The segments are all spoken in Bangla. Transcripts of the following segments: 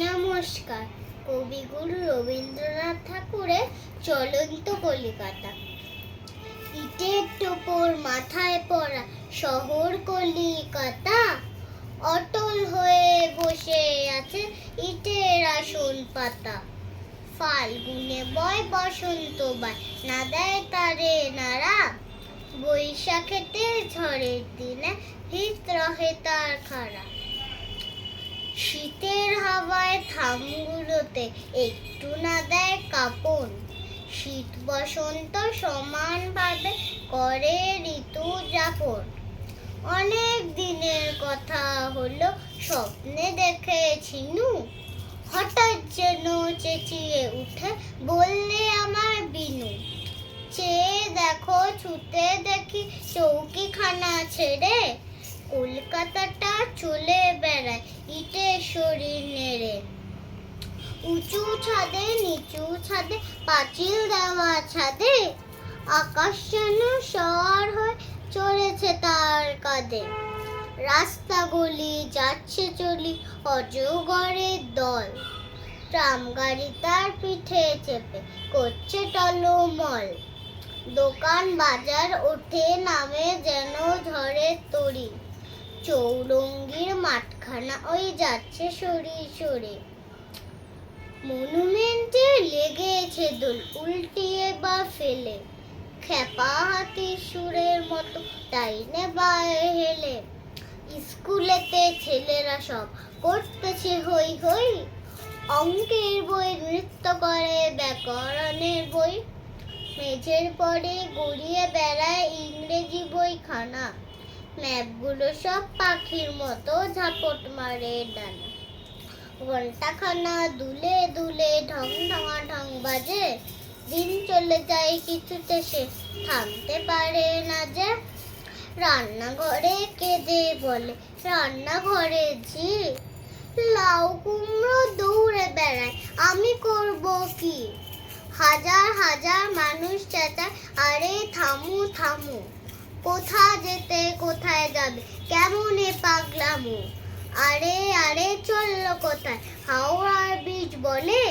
নমস্কার। কবিগুরু রবীন্দ্রনাথ ঠাকুরের চলন্ত কলিকাতা। ইটের টোপর মাথায় পড়া শহর কলিকাতা, অটল হয়ে বসে আছে ইটের আসন পাতা। ফাল্গুনে বয় বসন্ত বায়, না দেয় তারে নারা বৈশাখেতে ঝড়ের দিনে হিত রহে তার খাড়া। শীতের হাওয়ায় থামগুলোতে একটু না দেয় কাপন। শীত বসন্ত সমানভাবে করে ঋতু যাপন। অনেক দিনের কথা হলো, স্বপ্নে দেখেছিনু হঠাৎ যেন চেঁচিয়ে উঠে বললে আমার বিনু, চেয়ে দেখো, ছুতে দেখি চৌকিখানা ছেড়ে কলকাতাটা চলে বেড়ায় ইটের শরীর নেড়ে। উঁচু ছাদে, নিচু ছাদে, পাঁচিল দেওয়া ছাদে, আকাশ যেন সর হয়ে চলেছে তার কাঁধে। রাস্তা গলি যাচ্ছে চলি অজগরের দল। ট্রাম গাড়ি তার পিঠে চেপে করছে টলমল। দোকান বাজার ওঠে নামে যেন ঝড়ের তরি। চৌরঙ্গির মাঠখানা, ওই যাচ্ছে সরি সরে। মনুমেন্টে লেগেছে দোল, উল্টিয়ে বা ফেলে। খেপা হাতি সুরের মতো ডাইনে বায়ে হেলে। স্কুলেতে ছেলেরা সব করতেছে হই হই। অঙ্কের বই, নৃত্য করে ব্যাকরণের বই। মেঝের পরে গড়িয়ে বেড়ায় ইংরেজি বই খানা ম্যাপগুলো সব পাখির মতো ঝাপট মারে ডানা। ঘন্টাখানা দুলে দুলে ঢং ঢঙা ঢং বাজে। দিন চলে যায় কিছুতে সে থামতে পারে না যে। রান্নাঘরে কেঁদে বলে, রান্নাঘরে জি লাউ কুমড়ো দৌড়ে বেড়ায়, আমি করব কি? হাজার হাজার মানুষ চেঁচায়, আরে থামু থামু। কোথা যেতে, কোথায় যাবে? কেমন এ পাগলামু? আরে আরে চলল কোথায়? হাওড়ার বীজ বলে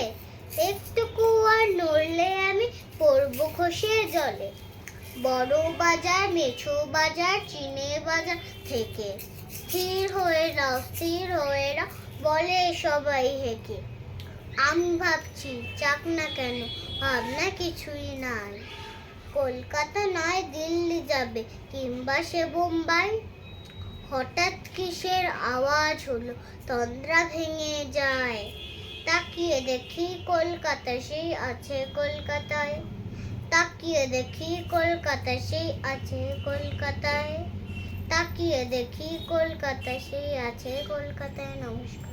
একটুকু আর নড়লে আমি পড়ব খসে জলে। বড় বাজার, মেছো বাজার, চিনে বাজার থেকে। স্থির হয়ে রাও স্থির হয়ে রাও বলে সবাই হেঁকে। আমি ভাবছি, যাক না কেন, ভাবনা কিছুই নাই। কলকাতা নয়, দিল্লি যাবে, কিংবা সে বোম্বাই। হঠাৎ কিসের আওয়াজ হলো? তন্দ্রা ভেঙে যায়। তাকিয়ে দেখি কলকাতা সেই আছে কলকাতায়। তাকিয়ে দেখি কলকাতা সেই আছে কলকাতায়। তাকিয়ে দেখি কলকাতা সেই আছে কলকাতায়। নমস্কার।